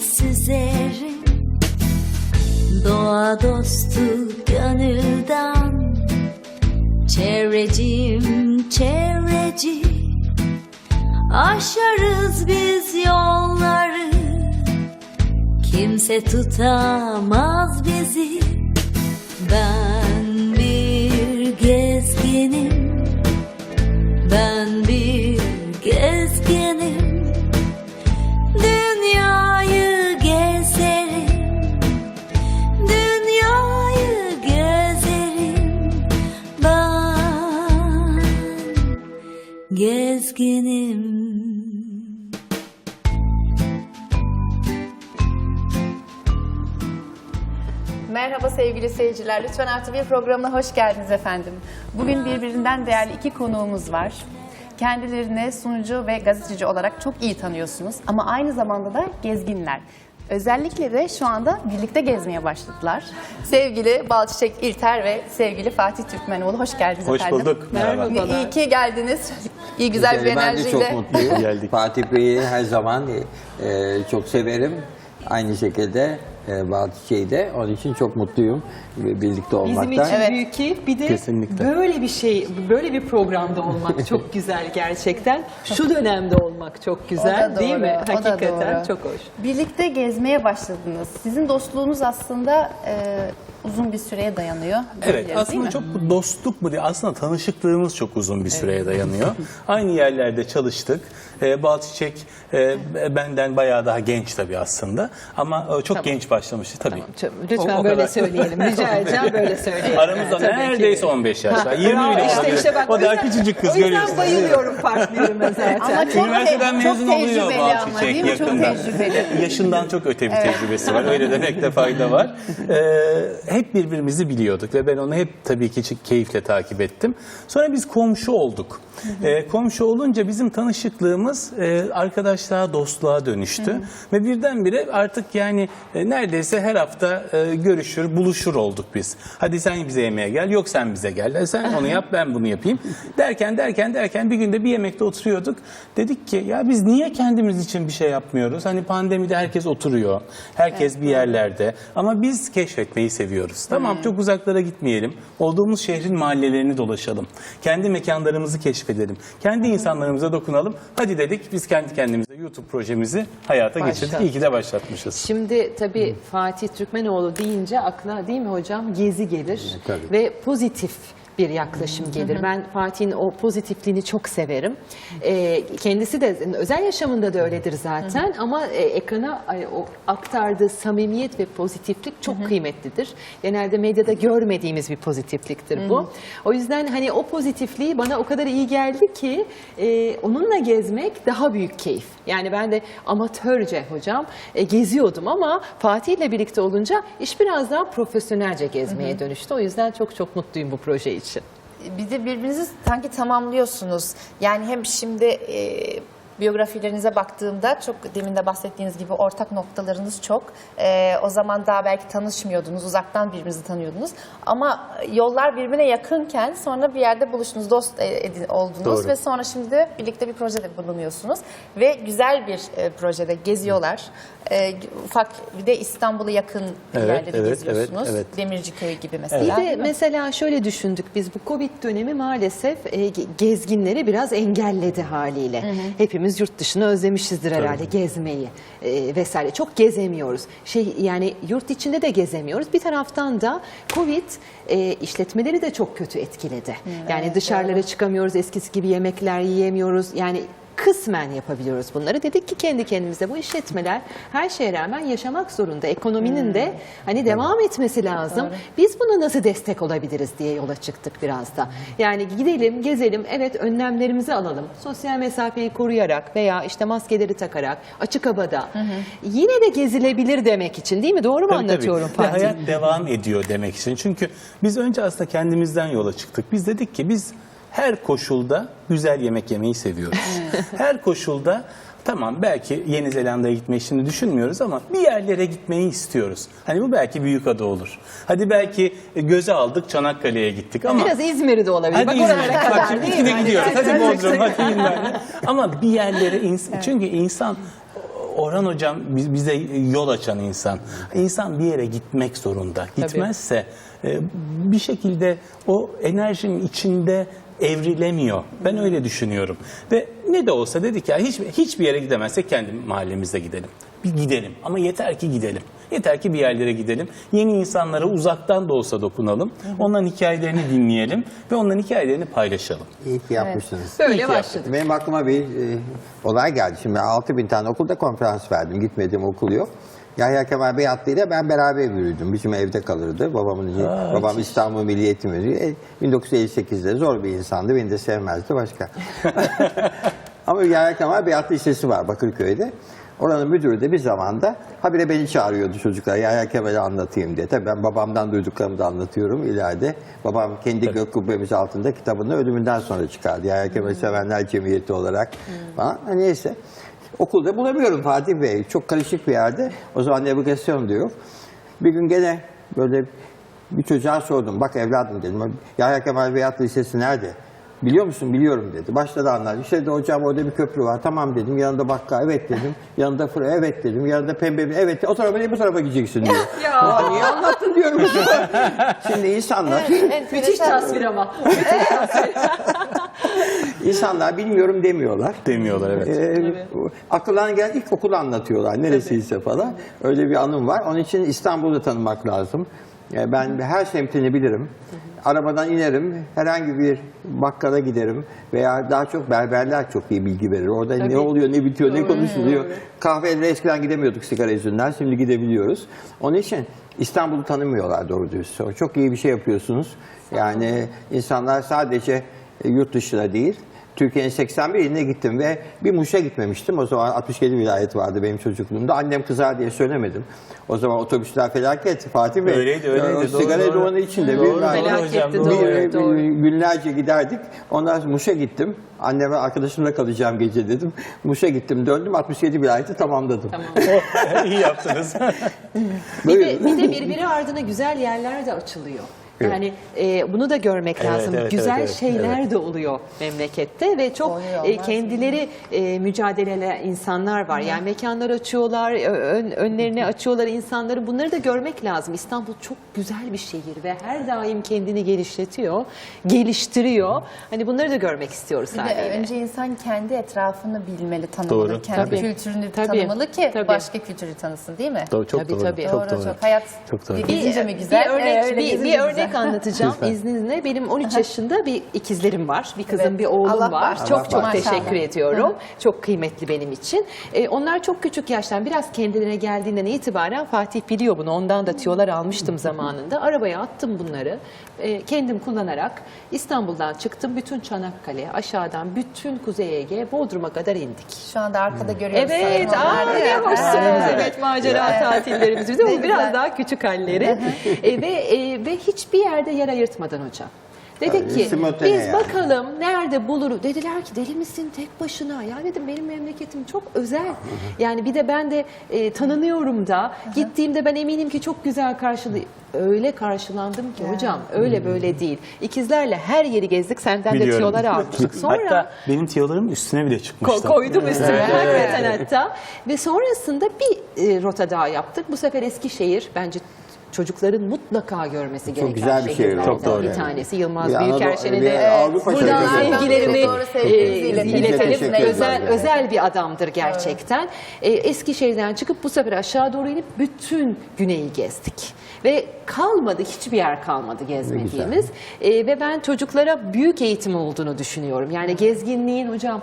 süzerim Doğa dostu gönülden. Çevrecim çevreci. Aşarız biz yolları. Kimse tutamaz bizi. Ben bir gezginim. Ben gezginim Merhaba sevgili seyirciler. Lütfen Artı Bir programına hoş geldiniz efendim. Bugün birbirinden değerli iki konuğumuz var. Kendilerini sunucu ve gazeteci olarak çok iyi tanıyorsunuz ama aynı zamanda da gezginler. Özellikle de şu anda birlikte gezmeye başladılar. Sevgili Balçiçek İlter ve sevgili Fatih Türkmenoğlu hoş geldiniz Hoş efendim. bulduk. Merhaba. İyi ki geldiniz. İyi güzel bir Ben de çok enerjiyle. mutluyum. Geldik. Fatih Bey'i her zaman e, çok severim. Aynı şekilde e, Bahçe'yi de. Onun için çok mutluyum e, birlikte olmaktan. Bizim için Evet. büyük keyif. Bir de Kesinlikle. böyle bir şey, böyle bir programda olmak çok güzel gerçekten. Şu dönemde olmak çok güzel O da değil doğru, mi? o da Hakikaten doğru. çok hoş. Birlikte gezmeye başladınız. Sizin dostluğunuz aslında e, uzun bir süreye dayanıyor. Evet aslında çok dostluk mu diye aslında tanışıklığımız çok uzun bir süreye dayanıyor. Aynı yerlerde çalıştık. Ee, Balçiçek e, benden bayağı daha genç tabii aslında ama e, çok genç başlamıştı tabii. Çok- Lütfen O- o böyle kadar. söyleyelim. Rica edeceğim böyle söyleyelim. Aramızda ki. neredeyse 15 yaş var. 20 Bravo, bile işte, olabilir. işte bak, o daha küçücük kız O yüzden görüyorsunuz. bayılıyorum partnerime zaten. Ama çok, Üniversiteden te- çok mezun oluyor Balçiçek mi? Çok yakında. tecrübeli. Yaşından çok öte bir tecrübesi var. Öyle demekte fayda var. Ee, hep birbirimizi biliyorduk ve ben onu hep tabii ki çok keyifle takip ettim. Sonra biz komşu olduk. Ee, komşu olunca bizim tanışıklığımız e, arkadaşlığa, dostluğa dönüştü. Ve birdenbire artık yani e, neredeyse her hafta e, görüşür, buluşur olduk biz. Hadi sen bize yemeğe gel, yok sen bize gel. E, Sen onu yap, ben bunu yapayım. Derken derken derken bir günde bir yemekte oturuyorduk. Dedik ki ya biz niye kendimiz için bir şey yapmıyoruz? Hani pandemide herkes oturuyor. Herkes bir yerlerde. Ama biz keşfetmeyi seviyoruz. Tamam çok uzaklara gitmeyelim. Olduğumuz şehrin mahallelerini dolaşalım. Kendi mekanlarımızı keşfedelim. Kendi insanlarımıza dokunalım. Hadi dedik biz kendi kendimize YouTube projemizi hayata geçirdik. İyi ki de başlatmışız. Şimdi tabii Fatih Türkmenoğlu deyince aklına değil mi hocam gezi gelir tabii. ve pozitif bir yaklaşım gelir. Ben Fatih'in o pozitifliğini çok severim. Ee, kendisi de özel yaşamında da öyledir zaten ama e, ekrana e, o aktardığı samimiyet ve pozitiflik çok kıymetlidir. Genelde medyada görmediğimiz bir pozitifliktir bu. O yüzden hani o pozitifliği bana o kadar iyi geldi ki e, onunla gezmek daha büyük keyif. Yani ben de amatörce hocam e, geziyordum ama Fatih'le birlikte olunca iş biraz daha profesyonelce gezmeye dönüştü. O yüzden çok çok mutluyum bu proje için. Bir de birbirinizi sanki tamamlıyorsunuz. Yani hem şimdi e, biyografilerinize baktığımda çok demin de bahsettiğiniz gibi ortak noktalarınız çok. E, o zaman daha belki tanışmıyordunuz, uzaktan birbirinizi tanıyordunuz. Ama yollar birbirine yakınken sonra bir yerde buluştunuz, dost e, edin- oldunuz Doğru. ve sonra şimdi de birlikte bir projede bulunuyorsunuz. Ve güzel bir e, projede geziyorlar. E, ufak bir de İstanbul'a yakın Evet, yerleri evet, geziyorsunuz. evet, evet. Demirciköy gibi Bir mesela. de değil mi? mesela şöyle düşündük biz bu Covid dönemi maalesef e, ge- gezginleri biraz engelledi haliyle. Hepimiz yurt dışını özlemişizdir herhalde gezmeyi e, vesaire. Çok gezemiyoruz. Şey yani yurt içinde de gezemiyoruz. Bir taraftan da Covid e, işletmeleri de çok kötü etkiledi. yani dışarılara çıkamıyoruz, eskisi gibi yemekler yiyemiyoruz. Yani kısmen yapabiliyoruz bunları. Dedik ki kendi kendimize bu işletmeler her şeye rağmen yaşamak zorunda. Ekonominin de hani devam etmesi lazım. Biz buna nasıl destek olabiliriz diye yola çıktık biraz da. Yani gidelim, gezelim, evet önlemlerimizi alalım. Sosyal mesafeyi koruyarak veya işte maskeleri takarak, açık havada. Yine de gezilebilir demek için değil mi? Doğru mu Tabii, tabii. anlatıyorum Ve Fatih? hayat devam ediyor demek için. Çünkü biz önce aslında kendimizden yola çıktık. Biz dedik ki biz her koşulda güzel yemek yemeyi seviyoruz. her koşulda tamam belki Yeni Zelanda'ya gitmeyi şimdi düşünmüyoruz ama bir yerlere gitmeyi istiyoruz. Hani bu belki büyük ada olur. Hadi belki göze aldık Çanakkale'ye gittik ama Biraz İzmir'i de olabilir. Hadi Bak İzmir. oralara Bak kadar şimdi değil ikide mi? gidiyoruz. Hani Hadi Bodrum, hadi bilmem ne. Ama bir yerlere ins- çünkü insan Orhan hocam biz- bize yol açan insan. İnsan bir yere gitmek zorunda. Gitmezse e, bir şekilde o enerjinin içinde evrilemiyor. Ben öyle düşünüyorum. Ve ne de olsa dedik ya hiç hiçbir yere gidemezsek kendi mahallemizde gidelim. Bir gidelim ama yeter ki gidelim. Yeter ki bir yerlere gidelim. Yeni insanlara uzaktan da olsa dokunalım. Onların hikayelerini dinleyelim ve onların hikayelerini paylaşalım. İyi ki yapmışsınız. Böyle İyi ki başladık. Benim aklıma bir e, olay geldi. Şimdi 6 bin tane okulda konferans verdim. Gitmediğim okul yok. Yahya Kemal Beyatlı ile ben beraber büyüdüm. Bizim evde kalırdı. Babamın babam İstanbul Milli Eğitim Müdürü. E, 1958'de zor bir insandı. Beni de sevmezdi başka. Ama Yahya Kemal Beyatlı Lisesi var Bakırköy'de. Oranın müdürü de bir zamanda habire beni çağırıyordu çocuklar. Yahya Kemal'i anlatayım diye. Tabii ben babamdan duyduklarımı da anlatıyorum ileride. Babam kendi gök kubbemiz altında kitabını ölümünden sonra çıkardı. Yahya Kemal'i sevenler cemiyeti olarak falan. Ha, Neyse. Okulda bulamıyorum Fatih Bey. Çok karışık bir yerde. O zaman navigasyon diyor. Bir gün gene böyle bir çocuğa sordum. Bak evladım dedim. Yahya Kemal Beyat Lisesi nerede? Biliyor musun? Biliyorum dedi. Başladı anlar. İşte de hocam orada bir köprü var. Tamam dedim. Yanında bakkal. Evet dedim. Yanında fırın. Evet dedim. Yanında pembe bir. Evet. O tarafa değil bu tarafa gideceksin diyor. ya. niye anlattın diyorum. Şimdi insanlar Müthiş tasvir ama. insanlar bilmiyorum demiyorlar. Demiyorlar evet. Ee, akıllarına gelen ilk okulu anlatıyorlar neresiyse falan. Öyle bir anım var. Onun için İstanbul'u tanımak lazım. Ee, Ben her semtini bilirim. Arabadan inerim, herhangi bir bakkala giderim veya daha çok berberler çok iyi bilgi verir. Orada ne oluyor, ne bitiyor, ne konuşuluyor. Kahvelere eskiden gidemiyorduk sigara yüzünden, şimdi gidebiliyoruz. Onun için İstanbul'u tanımıyorlar doğru dürüst. Çok iyi bir şey yapıyorsunuz. Yani insanlar sadece e, yurt dışına değil, Türkiye'nin 81 iline gittim ve bir Muş'a gitmemiştim. O zaman 67 vilayet vardı benim çocukluğumda. Annem kızar diye söylemedim. O zaman otobüsler felaket Fatih Bey. Öyleydi, öyleydi. O Doğru, sigara doğru. dumanı içinde. Doğru, bir, doğru Felaketti, doğru, bir- doğru. günlerce giderdik. Ondan sonra Muş'a gittim. Anneme arkadaşımla kalacağım gece dedim. Muş'a gittim döndüm 67 vilayeti tamamladım. İyi yaptınız. Bir de, bir de birbiri ardına güzel yerler de açılıyor. Evet. Yani e, bunu da görmek Evet, lazım. evet, güzel evet, evet, şeyler de oluyor memlekette ve çok Oluyor, e, kendileri e, mücadeleli insanlar var. Yani mekanlar açıyorlar, ön, önlerine açıyorlar insanları. Bunları da görmek lazım. İstanbul çok güzel bir şehir ve her daim kendini geliştiriyor, geliştiriyor. Hani bunları da görmek istiyoruz Bir de haliyle. önce insan kendi etrafını bilmeli, tanımalı, Doğru. kendi Tabii. kültürünü Tabii. tanımalı ki Tabii. başka kültürü tanısın değil mi? Doğru, çok Tabii, doğru. tabii. Çok doğru, doğru. çok. Hayat Çok doğru. bir gezince mi güzel? Bir örnek, Ee, bir, bir güzel. Örnek anlatacağım Lütfen. izninizle. Benim 13 yaşında bir ikizlerim var. Bir kızım, Evet. bir oğlum Allah var. bağışlasın. Çok Allah çok bağışlasın. teşekkür Maşallah. ediyorum. Çok kıymetli benim için. Ee, onlar çok küçük yaştan biraz kendilerine geldiğinden itibaren Fatih biliyor bunu. Ondan da tiyolar almıştım zamanında. Arabaya attım bunları. Ee, kendim kullanarak İstanbul'dan çıktım. Bütün Çanakkale, aşağıdan bütün Kuzey Ege, Bodrum'a kadar indik. Şu anda arkada görüyoruz. Evet, aa, ne hoşsunuz. Evet, macera tatillerimiz. De Ne bu biraz daha küçük halleri. e, ve e, ve hiçbir yerde yer ayırtmadan hocam. Dedik ki biz yani. bakalım nerede buluruz. Dediler ki deli misin tek başına? Ya dedim benim memleketim çok özel. Yani bir de ben de e, tanınıyorum da. Gittiğimde ben eminim ki çok güzel karşılı öyle karşılandım ki hocam öyle böyle değil. İkizlerle her yeri gezdik. Senden de Biliyorum. tiyolar almıştık. Sonra Hatta benim tiyolarım üstüne bile Ko- çıkmıştı. koydum üstüne hakikaten hatta. Ve sonrasında bir e, rota daha yaptık. Bu sefer Eskişehir bence çocukların mutlaka görmesi gereken güzel bir şehirlerden Çok doğru bir yani. tanesi. Yılmaz Bir Anadolu- Büyükerşen'e de Avrupa buradan sevgilerimi Çok doğru, sevgimizi e, iletelim. iletelim. Teşekkür ederim Özel, yani. özel bir adamdır gerçekten. E, Eskişehir'den çıkıp bu sefer aşağı doğru inip bütün güneyi gezdik. Ve kalmadı, hiçbir yer kalmadı gezmediğimiz. E, ve ben çocuklara büyük eğitim olduğunu düşünüyorum. Yani gezginliğin hocam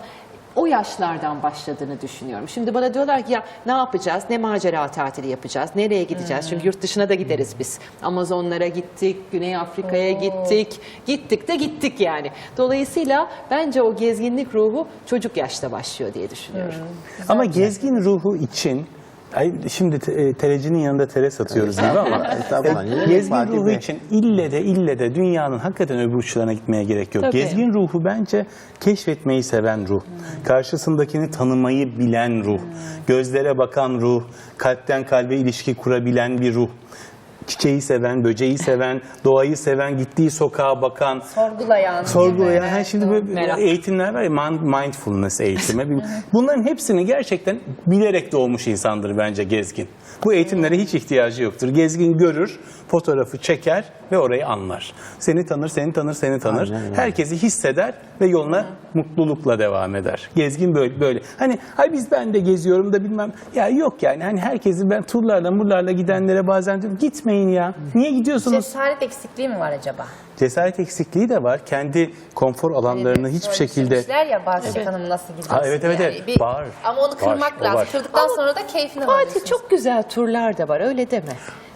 o yaşlardan başladığını düşünüyorum. Şimdi bana diyorlar ki ya ne yapacağız? Ne macera tatili yapacağız? Nereye gideceğiz? Çünkü yurt dışına da gideriz biz. Amazonlara gittik, Güney Afrika'ya gittik. Gittik de gittik yani. Dolayısıyla bence o gezginlik ruhu çocuk yaşta başlıyor diye düşünüyorum. Ama gezgin ruhu için Ay, şimdi te- e, terecinin yanında tere satıyoruz gibi ama Estağfurullah, e, gezgin ruhu Bey. için ille de ille de dünyanın hakikaten öbür uçlarına gitmeye gerek yok. Tabii. Gezgin ruhu bence keşfetmeyi seven ruh. Karşısındakini tanımayı bilen ruh. Gözlere bakan ruh. Kalpten kalbe ilişki kurabilen bir ruh. Çiçeği seven, böceği seven, doğayı seven, gittiği sokağa bakan, Sorgulayan. sorgulayan. Ha, şimdi böyle Merak. eğitimler var ya mindfulness eğitimi. Bunların hepsini gerçekten bilerek doğmuş insandır bence gezgin. Bu eğitimlere hiç ihtiyacı yoktur. Gezgin görür, fotoğrafı çeker ve orayı anlar. Seni tanır, seni tanır, seni tanır. Herkesi hisseder ve yoluna mutlulukla devam eder. Gezgin böyle böyle. Hani hay biz ben de geziyorum da bilmem. Ya yok yani hani herkesi ben turlarla murlarla gidenlere bazen diyorum gitmeyin ya. Niye gidiyorsunuz? Cesaret eksikliği mi var acaba? Cesaret eksikliği de var. Kendi konfor alanlarını hiçbir şekilde Söylemişler ya Bahçe Hanım nasıl gideceksin? Ha, evet, evet, yani. evet. Bir- Var. Ama onu kırmak o lazım. Kırdıktan sonra da keyfini Fatih alıyorsunuz. çok güzel turlar da var öyle deme.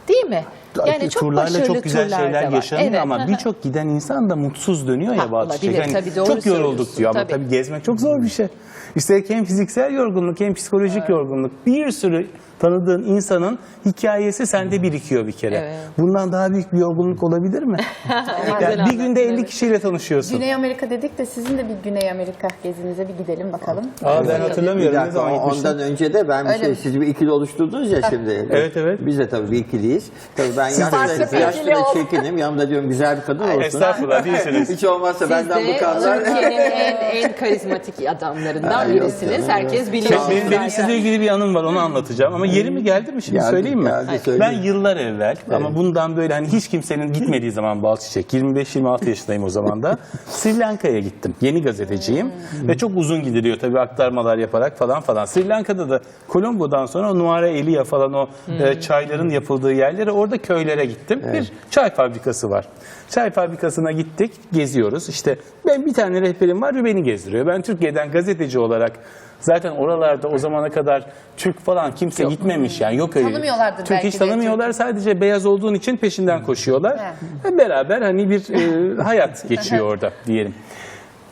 Değil mi? Yani çok turlarla çok güzel turlar şeyler yaşanıyor Evet, ama birçok giden insan da mutsuz dönüyor ya olabilir, şeyler. Hani tabii, doğru çok yorulduk diyor ama tabii. tabii gezmek çok zor bir şey. Üstelik hem fiziksel yorgunluk hem psikolojik yorgunluk. Bir sürü tanıdığın insanın hikayesi sende birikiyor bir kere. Evet. Bundan daha büyük bir yorgunluk olabilir mi? Yani bir günde 50 anlattın, kişiyle tanışıyorsun. Güney Amerika dedik de sizin de bir Güney Amerika gezinize bir gidelim bakalım. Aa, ben Bir hatırlamıyorum ne dakika, ondan önce de ben bir Öyle şey, mi? siz bir ikili oluşturdunuz ya şimdi. Evet, evet. Biz de tabii bir ikiliyiz. Tabii ben yaşlı, bir yaşlı ve çirkinim. Yanımda diyorum güzel bir kadın olsun. Estağfurullah değilsiniz. Hiç olmazsa Siz benden de bu kadar. Türkiye'nin en, en karizmatik adamlarından Ha, birisiniz. canım, Herkes biliyor. Benim, benim sizle ilgili bir anım var onu anlatacağım ama yeri mi geldi mi şimdi Geldi, söyleyeyim mi? geldi, söyle. ben yıllar evvel ama bundan böyle hani hiç kimsenin gitmediği zaman Balçiçek 25-26 yaşındayım o zaman da Sri Lanka'ya gittim. Yeni gazeteciyim ve çok uzun gidiliyor tabii aktarmalar yaparak falan falan. Sri Lanka'da da Colombo'dan sonra o Nuara Eliya falan o e, çayların yapıldığı yerlere orada köylere gittim. Bir çay fabrikası var. Çay fabrikasına gittik, geziyoruz. İşte ben bir tane rehberim var ve beni gezdiriyor. Ben Türkiye'den gazeteci olarak Zaten oralarda o zamana kadar Türk falan kimse gitmemiş yani yok öyle. Tanımıyorlardır Türk belki hiç de tanımıyorlar sadece beyaz olduğun için peşinden koşuyorlar. He. Ve beraber hani bir e, hayat geçiyor orada diyelim.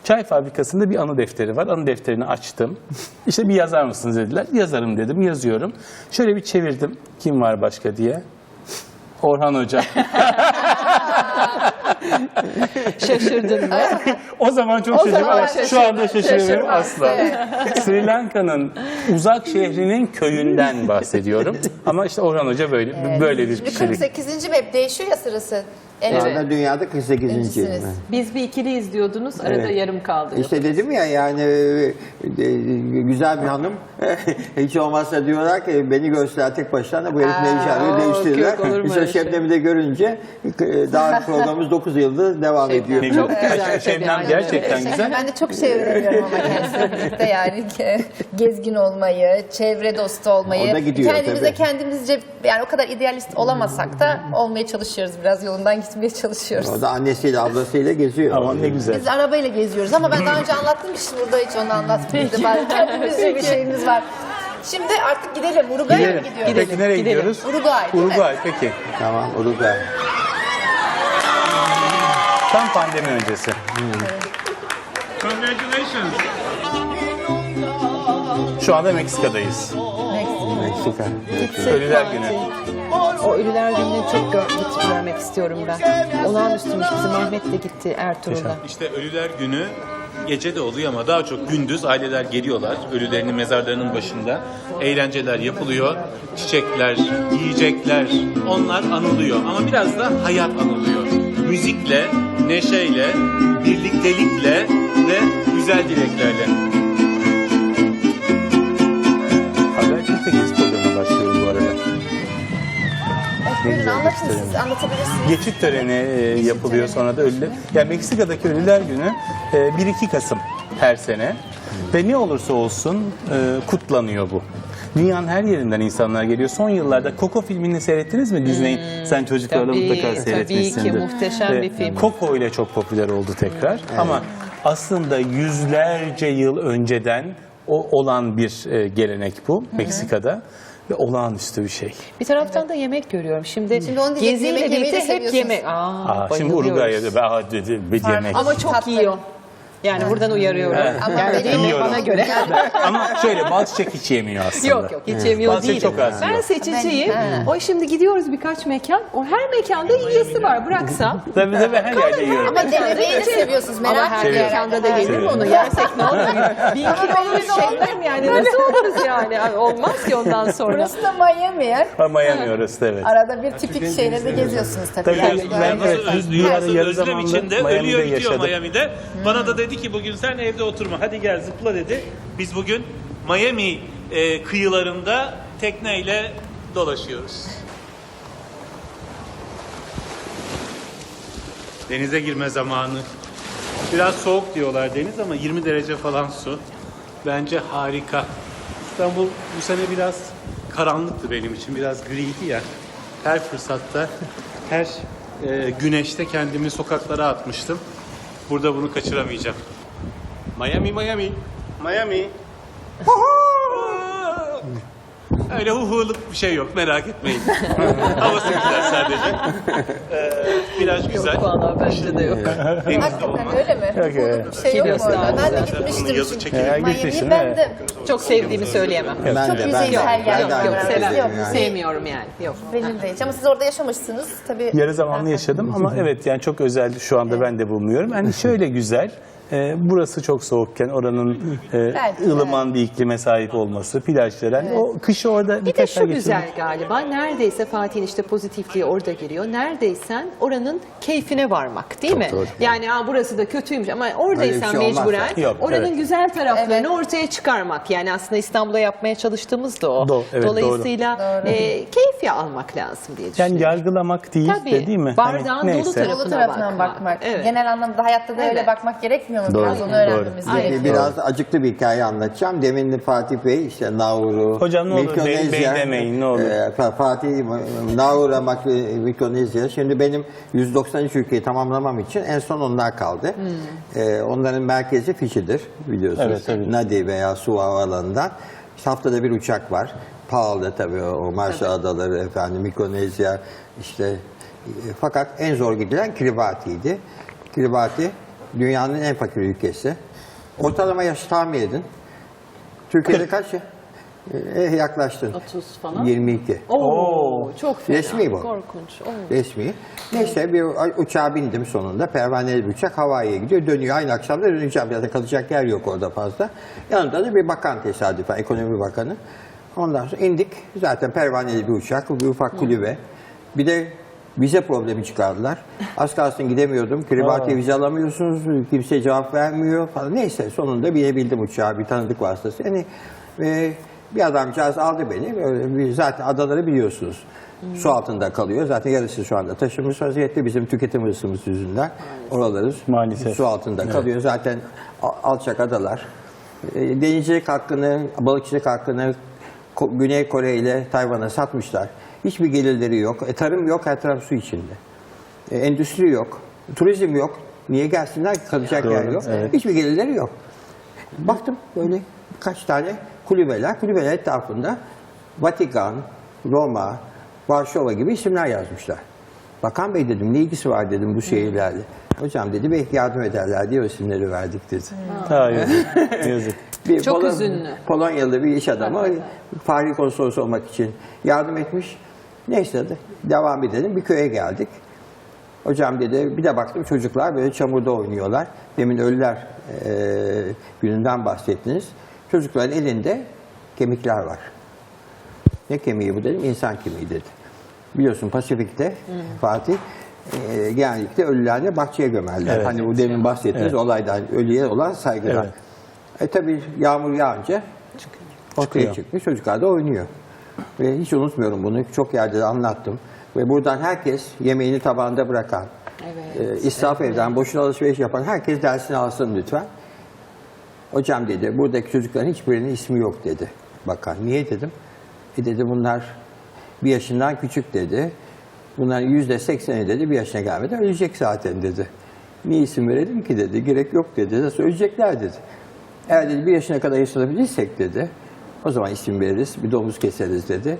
Çay fabrikasında bir anı defteri var. Anı defterini açtım. İşte bir yazar mısınız dediler. Yazarım dedim, yazıyorum. Şöyle bir çevirdim. Kim var başka diye. Orhan Hoca. Şaşırdın mı? O zaman çok şaşırdım. ama şaşırdım. Şu anda şaşırmıyorum asla. Sri Lanka'nın uzak şehrinin köyünden bahsediyorum. Ama işte Orhan Hoca böyle böyle bir kişilik. 48. hep değişiyor ya sırası. En Şu anda dünyada 48. birincisiniz. Biz bir ikili izliyordunuz. Arada Evet. yarım kaldı. İşte dedim ya yani e, e, güzel bir hanım hiç olmazsa diyorlar ki beni göster tek başına bu herif ne iş arıyor değiştirdiler. İşte şey? Şebnem'i de görünce e, daha programımız 9 yıldır devam ediyor. Ne Çok güzel. Şebnem gerçekten Şey, güzel. Ben de çok şey öğreniyorum ama kendisiyle yani ge- gezgin olmayı, çevre dostu olmayı. O da gidiyor Kendimize tabii. kendimizce yani o kadar idealist olamasak da olmaya çalışıyoruz. Biraz yolundan gitmeye çalışıyoruz. O da annesiyle ablasıyla geziyor. Aman ne güzel. Biz arabayla geziyoruz ama ben daha önce anlatmıştım burada hiç onu anlatmadım. Kendimizce bir şeyimiz var. Şimdi artık gidelim. Uruguay'a mı Gidelim. gidiyoruz? Peki nereye gidelim. gidiyoruz? Uruguay, değil mi? Uruguay peki. Tamam Uruguay. Tam pandemi öncesi. Şu anda Meksika'dayız. Meksika. Ölüler Günü. O ölüler gününü çok gör, görmek istiyorum ben. Olağanüstüymüş. Bizim Ahmet de gitti Ertuğrul'a. İşte Ölüler Günü gece de oluyor ama daha çok gündüz aileler geliyorlar ölülerinin mezarlarının başında. Eğlenceler yapılıyor. Çiçekler, yiyecekler onlar anılıyor ama biraz da hayat anılıyor. Müzikle, neşeyle, birliktelikle ve güzel dileklerle. Anlatın siz, anlatabilirsiniz. Geçit töreni e, yapılıyor sonra da ölüler. Yani Meksika'daki Ölüler Günü e, 1-2 Kasım her sene. Ve ne olursa olsun e, kutlanıyor bu. Dünyanın her yerinden insanlar geliyor. Son yıllarda Coco filmini seyrettiniz mi Disney? Sen çocuklarla tabii, mutlaka tabii ki, seyretmişsindir. muhteşem bir film. Coco ile çok popüler oldu tekrar. Ama aslında yüzlerce yıl önceden o olan bir e, gelenek bu Meksika'da. Ve olağanüstü bir şey. Bir taraftan da yemek görüyorum. Şimdi, Şimdi onu diyecektim, geziyle yemek birlikte hep yemek. Aa, Aa, şimdi bayılıyoruz. Uruguay'a da aa, dedi, bir yemek. Ama çok Tatlı. yiyor. Yani buradan uyarıyorum. Ama yani benim- değil bana göre. Ama şöyle bal çiçek hiç yemiyor aslında. Yok yok hiç yemiyor şey değilim. çok az ben yiyor. seçiciyim. Ben- O şimdi gidiyoruz birkaç mekan. O her mekanda yiyesi var. Bıraksam. Tabii tabii her yerde yiyorum. Ama denemeyi de seviyorsunuz Ama merak her ediyorum. mekanda da yenir mi onu? Yersek ne olur? Bin kilo oluruz şeylerim yani. Nasıl oluruz yani? Abi Olmaz ki ondan sonra. Burası da Miami. Ama yemiyoruz evet. Arada bir tipik şeyleri de geziyorsunuz tabii. Tabii, Yani. Ben- evet, biz bir ara nasıl yarı özlem içinde Miami'de ölüyor bitiyor yaşadık. Miami'de. Bana da dedi ki bugün sen evde oturma hadi gel zıpla dedi. Biz bugün Miami e, kıyılarında tekneyle dolaşıyoruz. Denize girme zamanı. Biraz soğuk diyorlar deniz ama 20 derece falan su. Bence harika. İstanbul bu sene biraz karanlıktı benim için. Biraz griydi ya. Her fırsatta, her e, güneşte kendimi sokaklara atmıştım. Burada bunu kaçıramayacağım. Miami, Miami. Miami. Öyle huhuluk bir şey yok merak etmeyin. Havası güzel sadece. Ee, biraz güzel. Valla bence de yok. Deniz de Hakikaten öyle mi? Yok. Bir şey yok mu orada? Ben de gitmiştim yazı çünkü. Miami'yi gitmişsin, ben evet. de Çok sevdiğimi söyleyemem. Ben Çok de, ben yüzeysel de. geldi Ben de aynı Yok sevmem. Yok, yani. Sevmiyorum yani. Yok. benim de hiç. Ama siz orada yaşamışsınız. Tabii Yarı zamanlı yaşadım ama evet yani çok özel şu anda ben de bulmuyorum. Yani şöyle güzel. E, burası çok soğukken oranın e, Belki, ılıman bir iklime sahip olması, plajlar. Yani o kışı orada Bir de birkaç şu geçirmek- güzel galiba. Neredeyse Fatih'in işte pozitifliği orada giriyor. Neredeysen oranın keyfine varmak değil Çok mi? doğru. Yani Aa, burası da kötüymüş ama Öyle oradaysan bir şey olmaz mecburen zaten. Yok, oranın evet. güzel taraflarını Evet. ortaya çıkarmak. Yani aslında İstanbul'da yapmaya çalıştığımız da o. Do- evet, Dolayısıyla e, keyfi almak lazım diye Yani düşünüyorum. yargılamak değil Tabii. de değil mi? Bardağın Hani dolu neyse. tarafı. dolu tarafından bakmak. bakmak. Evet. Genel anlamda hayatta da öyle Evet. bakmak gerekmiyor mu? Doğru, Biraz onu doğru. öğrenmemiz Aynen. gerekiyor. Biraz acıklı bir hikaye anlatacağım. Demin de Fatih Bey işte Nauru, Hocam ne olur bey- bey demeyin, ne olur. e, Fa- Fatih, Nauru, Mak- Mikronezya. Şimdi benim 193 ülkeyi tamamlamam için en son onlar kaldı. E, onların merkezi Fişi'dir biliyorsunuz. Evet, evet. Nadi veya Su Havaalanı'ndan. İşte haftada bir uçak var. Pahalı tabii o, o Marshall Adaları, efendim Mikronezya işte e, fakat en zor gidilen Kiribati'ydi. Kiribati dünyanın en fakir ülkesi. Ortalama yaş tahmin edin. Türkiye'de kaç? E, yaklaştın. 30 falan. 22. Oo, çok fena. Resmi bu. Korkunç. Oo. Resmi. Neyse bir uçağa bindim sonunda. Pervaneli bir uçak Hawaii'ye gidiyor. Dönüyor aynı akşam da döneceğim. Zaten kalacak yer yok orada fazla. Yanında da bir bakan tesadüfen, ekonomi bakanı. Ondan sonra indik. Zaten pervaneli bir uçak, bir ufak kulübe. Bir de vize problemi çıkardılar. Az kalsın gidemiyordum. Kiribati'ye vize alamıyorsunuz. Kimse cevap vermiyor falan. Neyse sonunda binebildim uçağa bir tanıdık vasıtası. Yani e, bir adamcağız aldı beni. Bir, zaten adaları biliyorsunuz. Su altında kalıyor. Zaten yarısı şu anda taşınmış vaziyette bizim tüketim hırsımız yüzünden. Oraları Maalesef. su altında kalıyor. Zaten a- alçak adalar. E, denizcilik hakkını, balıkçılık hakkını Ko- Güney Kore ile Tayvan'a satmışlar. Hiçbir gelirleri yok. E, tarım yok, her taraf su içinde. E, endüstri yok. Turizm yok. Niye gelsinler ki kalacak Doğru, yer yok. evet. Hiçbir gelirleri yok. Baktım böyle kaç tane kulübeler, kulübeler etrafında Vatikan, Roma, Varşova gibi isimler yazmışlar. Bakan Bey dedim ne ilgisi var dedim bu şehirlerle. Hocam dedi belki yardım ederler diye o isimleri verdik dedi. Ha, yazık. yazık. Bir Çok üzünlü. Polonyalı bir iş adamı Fahri Konsolos olmak için yardım etmiş. Neyse de devam edelim. Bir köye geldik. Hocam dedi bir de baktım çocuklar böyle çamurda oynuyorlar. Demin ölüler e, gününden bahsettiniz. Çocukların elinde kemikler var. Ne kemiği bu dedim? İnsan kemiği dedi. Biliyorsun Pasifik'te Fatih e, genellikle ölülerle bahçeye gömerler. Evet. Hani bu demin bahsettiğiniz Evet. olaydan ölüye olan saygıdan. Evet. E tabi yağmur yağınca ortaya Çıkıyor. çıkmış. Çocuklar da oynuyor. Ve hiç unutmuyorum bunu. Çok yerde de anlattım. Ve buradan herkes yemeğini tabağında bırakan, Evet. e, israf evden boşuna alışveriş yapan herkes dersini alsın lütfen. Hocam dedi buradaki çocukların hiçbirinin ismi yok dedi. Bakan niye dedim. E dedi bunlar bir yaşından küçük dedi. Bunların yüzde sekseni dedi bir yaşına gelmeden ölecek zaten dedi. Niye isim verelim ki dedi. Gerek yok dedi. Nasıl ölecekler dedi. Eğer dedi bir yaşına kadar yaşatabilirsek dedi. O zaman isim veririz. Bir domuz keseriz dedi.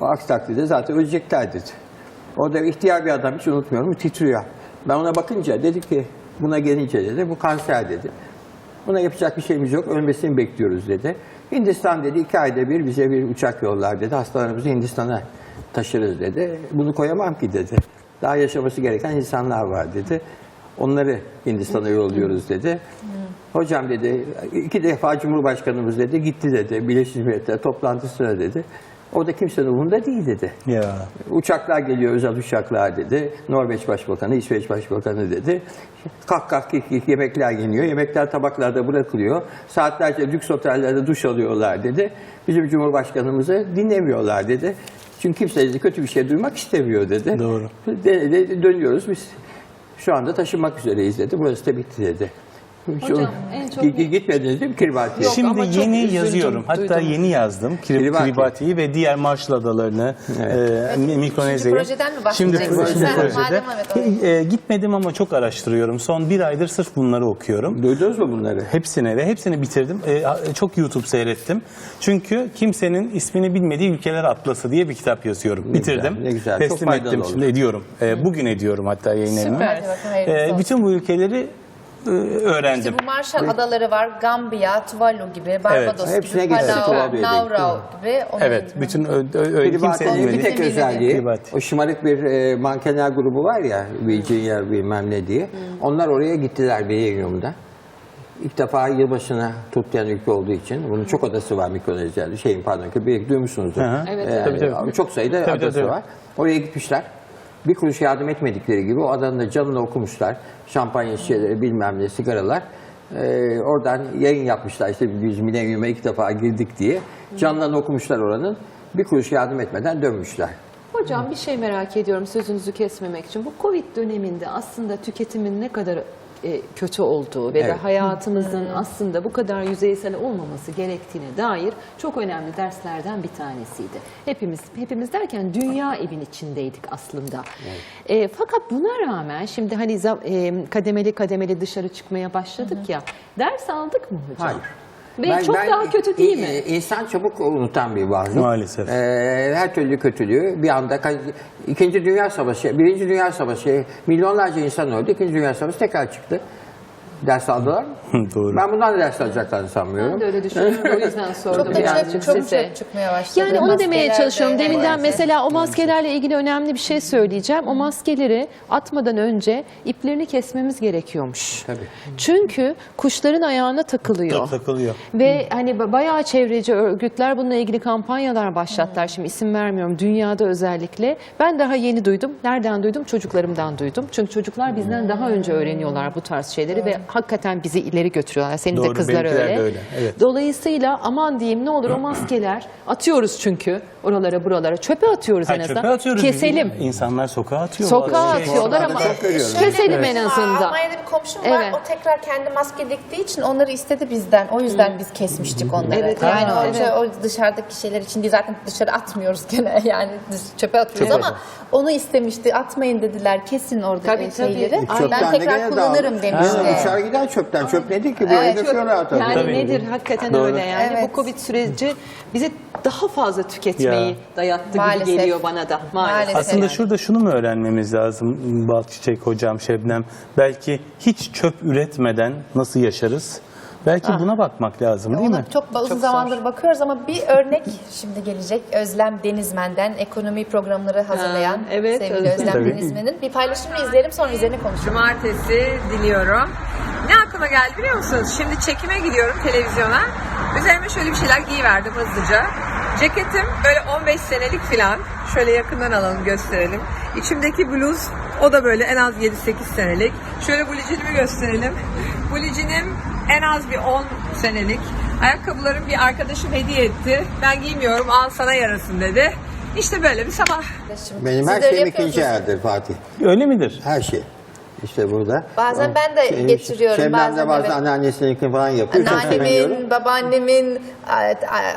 O aksi takdirde zaten ölecekler dedi. Orada ihtiyar bir adam hiç unutmuyorum titriyor. Ben ona bakınca dedi ki buna gelince dedi bu kanser dedi. Buna yapacak bir şeyimiz yok. Ölmesini bekliyoruz dedi. Hindistan dedi iki ayda bir bize bir uçak yollar dedi. Hastalarımızı Hindistan'a taşırız dedi. Bunu koyamam ki dedi. Daha yaşaması gereken insanlar var dedi. Onları Hindistan'a yolluyoruz dedi. Hocam dedi iki defa Cumhurbaşkanımız dedi gitti dedi Birleşmiş Milletler toplantısına dedi. O da kimsenin umurunda değil dedi. Ya. Uçaklar geliyor özel uçaklar dedi. Norveç Başbakanı, İsveç Başbakanı dedi. Kalk kalk kik kik yemekler yeniyor. Yemekler tabaklarda bırakılıyor. Saatlerce lüks otellerde duş alıyorlar dedi. Bizim Cumhurbaşkanımızı dinlemiyorlar dedi. Çünkü kimse dedi, kötü bir şey duymak istemiyor dedi. Doğru. De- de- dönüyoruz biz. Şu anda taşınmak üzereyiz dedi. Burası da bitti dedi. Hocam, en çok- Gi- Gitmediniz değil mi Kiribati'ye? Yok, Şimdi ama çok yeni üzüldüm, yazıyorum. Hatta duydum. yeni yazdım. Kiri- Kiribati. Kiribati'yi ve diğer Marshall Adalarını, e, Mikronezya'yı. Üçüncü projeden mi Şimdi, şimdi projede. evet, E, gitmedim ama çok araştırıyorum. Son bir aydır sırf bunları okuyorum. Duydunuz mu bunları? Hepsine ve hepsini bitirdim. E, çok YouTube seyrettim. Çünkü kimsenin ismini bilmediği ülkeler atlası diye bir kitap yazıyorum. bitirdim. güzel, ne güzel. Çok Teslim faydalı ettim olur. şimdi ediyorum. E, bugün ediyorum hatta yayınlarımı. Süper. Hadi bakalım, E, bütün bu ülkeleri e, öğrendim. İşte bu Marshall Adaları var. Gambiya, Tuvalu gibi, Barbados Hepsine gibi, Palau, Nauru gibi. Onlara Evet, gittim. bütün öyle Kiribati'nin bir tek özelliği, Kiribati. o şımarık bir e, mankenler grubu var ya, Virginia bilmem ne diye. Onlar oraya gittiler Beyenyum'da. İlk defa yılbaşına tutlayan ülke olduğu için, bunun çok adası var Mikronezya'da, şeyin pardon, Quebec duymuşsunuzdur. Hı hı. Evet, Ee, evet. Tabii, tabii. Çok sayıda Tabii, adası tabii. var. Oraya gitmişler. Bir kuruş yardım etmedikleri gibi o adanın da canını okumuşlar. Şampanya şişeleri bilmem ne sigaralar. Ee, oradan yayın yapmışlar işte biz milenyuma ilk defa girdik diye. Canlarını okumuşlar oranın. Bir kuruş yardım etmeden dönmüşler. Hocam bir şey merak ediyorum sözünüzü kesmemek için. Bu Covid döneminde aslında tüketimin ne kadar e, kötü olduğu ve de Evet. hayatımızın aslında bu kadar yüzeysel olmaması gerektiğine dair çok önemli derslerden bir tanesiydi. Hepimiz hepimiz derken dünya evin içindeydik aslında. E, fakat buna rağmen şimdi hani e, kademeli kademeli dışarı çıkmaya başladık ya. Ders aldık mı hocam? Hayır. Ve Ben- çok ben- daha kötü değil e, mi? İnsan çabuk unutan bir varlık. Maalesef. Ee, her türlü kötülüğü bir anda İkinci Dünya Savaşı, Birinci Dünya Savaşı, milyonlarca insan öldü. İkinci Dünya Savaşı tekrar çıktı. Ders aldılar? Doğru. Ben bundan da ders alacaklarını sanmıyorum. Ben de öyle düşünüyorum. O yüzden sordum. Çok da birazcık çöp, çok size. çöp çıkmaya başladı. Yani onu demeye çalışıyorum. Deminden evet. mesela o maskelerle ilgili önemli bir şey söyleyeceğim. O maskeleri atmadan önce iplerini kesmemiz gerekiyormuş. Tabii. Çünkü kuşların ayağına takılıyor. takılıyor. Ve hani ba- bayağı çevreci örgütler bununla ilgili kampanyalar başlattılar. Şimdi isim vermiyorum. Dünyada özellikle. Ben daha yeni duydum. Nereden duydum? Çocuklarımdan duydum. Çünkü çocuklar bizden daha önce öğreniyorlar bu tarz şeyleri ve hakikaten bizi ileri götürüyorlar. Senin de Doğru, kızlar benimkiler öyle. de öyle, evet. Dolayısıyla aman diyeyim ne olur o maskeler atıyoruz çünkü oralara buralara çöpe atıyoruz en Ha, azından. çöpe atıyoruz. Keselim. İnsanlar sokağa atıyor. Sokağa Şey, atıyorlar ama çok keselim en azından. Almanya'da bir komşum var. Evet. O tekrar kendi maske diktiği için onları istedi bizden. O yüzden biz kesmiştik onları. Evet, yani ha, o, evet. o dışarıdaki şeyler için değil. Zaten dışarı atmıyoruz gene. Yani çöpe atıyoruz Çöpe. ama onu istemişti. Atmayın dediler. Kesin orada Tabii, şeyleri. tabii. Ben Çöpten de tekrar kullanırım demişti. Ha, Uçağa giden çöpten. Çöp nedir ki? Böyle Evet, döküyorlar atalım. Yani Tabii. nedir hakikaten Doğru. öyle yani Evet. bu Covid süreci bize daha fazla tüketmeyi Ya. dayattı Maalesef. gibi geliyor bana da maalesef. Maalesef. Aslında yani. şurada şunu mu öğrenmemiz lazım Bal Çiçek hocam, Şebnem? Belki hiç çöp üretmeden nasıl yaşarız? Belki buna bakmak lazım değil Ona mi? çok uzun zamandır bakıyoruz ama bir örnek şimdi gelecek. Özlem Denizmen'den ekonomi programları hazırlayan Ha, evet, sevgili Özlem. Özlem. Denizmen'in bir paylaşımını izleyelim sonra üzerine konuşalım. Cumartesi diliyorum. Aklıma geldi biliyor musunuz? Şimdi çekime gidiyorum televizyona. Üzerime şöyle bir şeyler giyiverdim hızlıca. Ceketim böyle 15 senelik falan. Şöyle yakından alalım gösterelim. İçimdeki bluz o da böyle en az 7-8 senelik. Şöyle bluejeanimi gösterelim. Bluejeanim en az bir 10 senelik. Ayakkabılarım bir arkadaşım hediye etti. Ben giymiyorum al sana yarasın dedi. İşte böyle bir sabah. Benim her şeyim ikinci eldir Fatih. Öyle midir? Her şey. İşte burada. Bazen ben de Şey, getiriyorum, Şebnem bazen de bazen evet. anneannesininkini falan yapıyor. Anneannemin, babaannemin,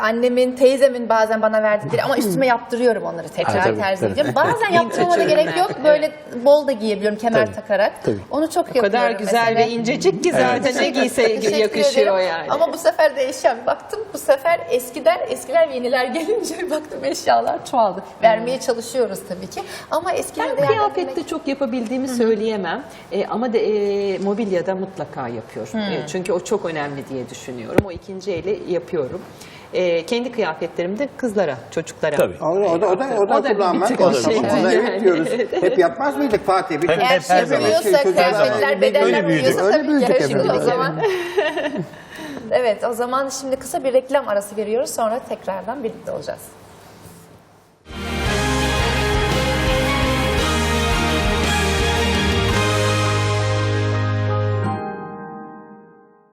annemin, teyzemin bazen bana verdikleri ama üstüme yaptırıyorum onları tekrar Ha, tabii, tercih tabii. ediyorum. Bazen yaptırmama da gerek yok. Böyle bol da giyebiliyorum kemer Tabii, takarak. tabii. Onu çok O yapıyorum kadar güzel mesela. ve incecik ki zaten ne giyse yakışıyor ederim. yani. Ama bu sefer de eşya baktım bu sefer eskiler eskiler ve yeniler gelince baktım eşyalar çoğaldı. Vermeye çalışıyoruz tabii ki ama eskiler Ben de kıyafette çok yapabildiğimi söyleyemem. E, ama de, e, mobilyada mutlaka yapıyor. E, çünkü o çok önemli diye düşünüyorum. O ikinci eli yapıyorum. E, kendi kıyafetlerimi de kızlara, çocuklara. Tabii. O, o da, o da, o da, O da bir kullanmak. O bir da şey. tamam. Ona evet diyoruz. Hep yapmaz mıydık Fatih? Bütün Hep- hep her zaman. Uyuyorsa, Çocuklar kıyafetler, bedenler uyuyorsa Öyle tabii ki. Şimdi o zaman... evet, o zaman şimdi kısa bir reklam arası veriyoruz. Sonra tekrardan birlikte olacağız.